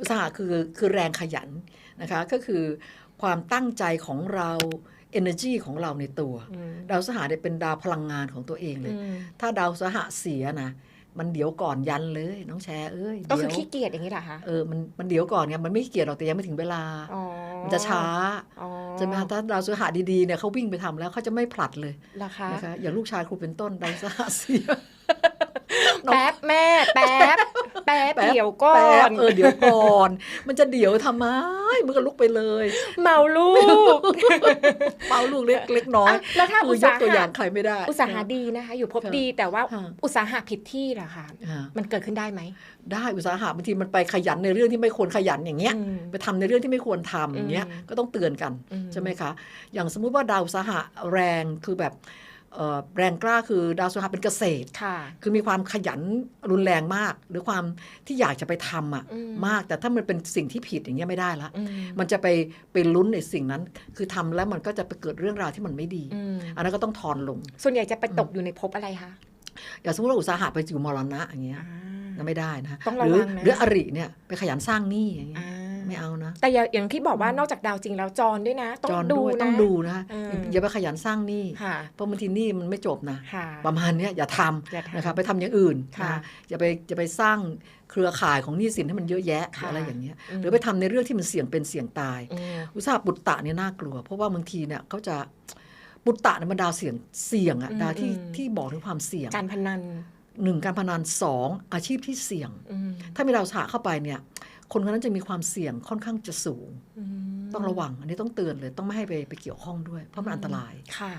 อุตสาหะคือคือแรงขยันนะคะก็คือความตั้งใจของเรา energy ของเราในตัวอืมดาวสหะเนี่ยเป็นดาวพลังงานของตัวเองเลยอืมถ้าดาวสหะเสียนะมันเดี๋ยวก่อนยันเลยน้องแชร์เอ้ยก็คือเดี๋ยวขี้เกียจอย่างนี้เหรอคะเออมันมันเดี๋ยวก่อนไงมันไม่เกี่ยวหรอกแต่ยังไม่ถึงเวลาอ๋อมันจะช้าอ๋อใช่ไหมคะถ้าดาวสหะดีๆเนี่ยเขาวิ่งไปทำแล้วเขาจะไม่ผลัดเลยเหรอคะนะคะอย่างลูกชายครูเป็นต้นดาวสหะเสียน้องแป๊บแม่แป๊บแป๊บแป๊บเดี๋ยวก่อแป๊บนเออเดี๋ยวก่อน มันจะเดี๋ยวทำไมมันก็ลุกไปเลย เมาลูกเป้าลูกเล็กเล็กน้อยอะแล้วถ้าคือุอตยสากตัวอหะย่างใครไม่ได้ อุตสาหะดีนะคะ อยู่ภพค่ะดีแต่ว่าค่ะอุตสาหะผิดที่เหรอคะอ่ามันเกิดขึ้นได้ไหมได้อุตสาหะบางทีมันไปขยันในเรื่องที่ไม่ควรขยันอย่างเงี้ยอืมไปทำในเรื่องที่ไม่ควรทำอย่างเงี้ยอืมก็ต้องเตือนกันอืมใช่ไหมคะ อย่างสมมุติว่าดาวอุตสาหะแรงคือแบบเอ่อ แรงกล้าคือดาวอุตสาหะเป็นเกษตรค่ะคือมีความขยันรุนแรงมาก หรือความที่อยากจะไปทำอะอืมมากแต่ถ้ามันเป็นสิ่งที่ผิดอย่างเงี้ยไม่ได้ละอืมมันจะไปไปลุ้นในสิ่งนั้น คือทำแล้วมันก็จะไปเกิดเรื่องราวที่มันไม่ดีอืมอันนั้นก็ต้องทอนลง ส่วนใหญ่จะไปตกอยู่ในภพอะไรคะอย่างสมมติว่าอุตสาหะไปอยู่มรณะอย่างเงี้ยอ่านั่นไม่ได้นะต้องระหรืวังนะหรืออริเนี่ยไปขยันสร้างหนี้อย่างเงี้ยอ่า ไม่เอานะ แต่อย่าอย่างที่บอกว่านอกจากดาวจริงแล้วจรด้วยนะ ต้องจอนดูด้วยนะต้องดูนะอืมอย่าไปขยันสร้างหนี้ค่ะเพราะบางทีหนี้มันไม่จบนะค่ะประมาณเนี้ยอย่าทำอย่าทำนะคะไปทำอย่างอื่นค่ะนะอย่าไปอย่าไปสร้างเครือข่ายของหนี้สินให้มันเยอะแยะค่ะอะไรอย่างเงี้ยมหรือไปทำในเรื่องที่มันเสี่ยงเป็นเสี่ยงตายอืมอุตสาหปุตตะเนี่ยน่ากลัว เพราะว่าบางทีเนี่ยเขาจะปุตตะเนี่ยมันดาวเสี่ยงเสี่ยงอะอืมดาวที่อืมที่บอกถึงความเสี่ยงการพนันหนึ่งการพนันสองอาชีพที่เสี่ยงอืมถ้ามีดาวสหะเข้าไปเนี่ย คนคนนั้นจะมีความเสี่ยงค่อนข้างจะสูงอืมต้องระวัง อันนี้ต้องเตือนเลย ต้องไม่ให้ไปไปเกี่ยวข้องด้วย เพราะมันอันตรายค่ะ